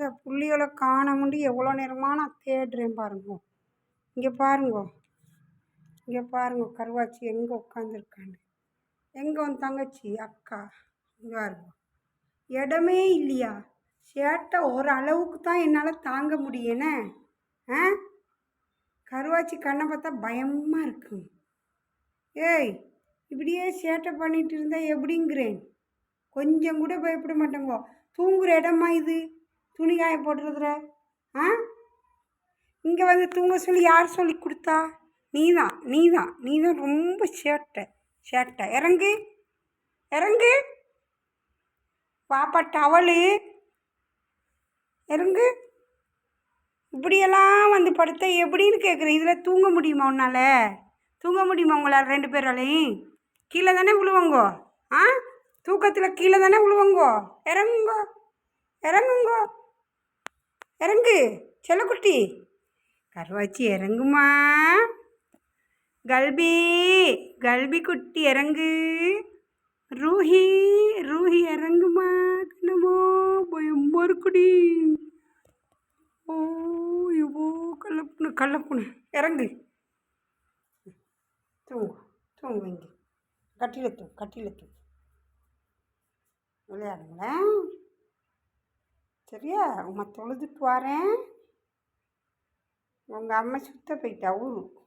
இந்த புள்ளிகளை காண முடி எவ்வளோ நேரமாக நான் தேடுறேன் பாருங்க. இங்கே பாருங்க. இங்கே பாருங்க கருவாச்சி எங்கே உட்காந்துருக்கான்னு எங்கே உன் தங்கச்சி? அக்கா இங்கே பாருங்க. இடமே இல்லையா? சேட்டை ஒரு அளவுக்கு தான் என்னால் தாங்க முடியேனே? ஆ? கருவாச்சி கண்ணை பார்த்தா பயமாக இருக்கு. ஏய் இப்படியே சேட்டை பண்ணிகிட்டு இருந்தால் எப்படிங்கிறேன்? கொஞ்சம் கூட பயப்பட மாட்டேங்கோ. தூங்குகிற இடமா இது? துணி காய போடுறதுல ஆ? இங்கே வந்து தூங்க சொல்லி யார் சொல்லி கொடுத்தா? நீ தான் நீ தான் நீ தான் ரொம்ப சேட்டை சேட்டை. இறங்கு இறங்கு. பாப்பா டவலு. இறங்கு. இப்படியெல்லாம் வந்து படுத்த எப்படின்னு கேட்குறேன் இதில் தூங்க முடியுமா உன்னால்? தூங்க முடியுமா உங்களால் ரெண்டு பேராலையும்? கீழே தானே விழுவங்கோ ஆ? தூக்கத்தில் கீழே தானே விழுவங்கோ இறங்குங்கோ. இறங்குங்கோ. இறங்கு. செல்லக்குட்டி கருவாச்சி இறங்குமா? கல்பி கல்பி குட்டி இறங்கு. ரூஹி ரூஹி இறங்குமா? கண்ணமோ பயமா இருக்குடி ஓ ஐயோ கள்ளப்புணு இறங்கு. தூங்கு தூங்கு இங்கே. கட்டில தூ கட்டில தூ. விளையாடுங்களேன் சரியா? உம்மா தொழுதுட்டு வரேன். உங்கள் அம்மா சுத்த போயிட்டா ஊருக்கு